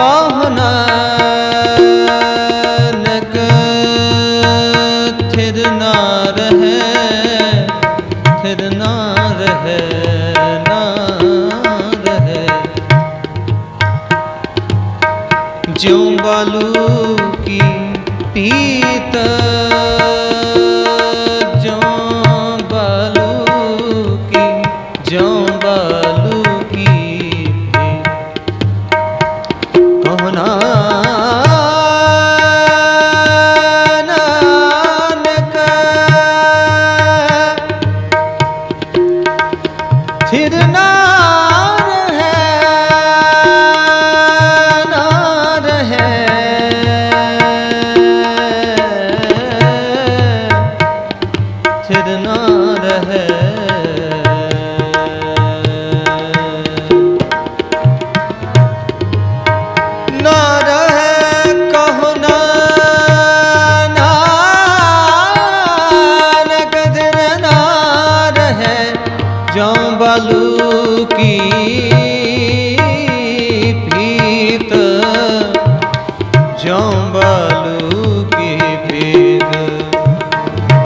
ਕਹੁ ਨਾਨਕ ਥਿਰ ਨਾ ਰਹੈ, ਥਿਰ ਨਾ ਰਹੈ ਨਾ ਰਹੈ। ਜਿਉ ਬਾਲੂ ਕੀ ਪੀਤ, ਜਿਉ ਬਾਲੂ ਕੀ, ਜਿਉ ਬਾਲੂ ਥਿਰ ਨਾ ਜਉ ਬਲੂ ਕੀ ਬਲੂ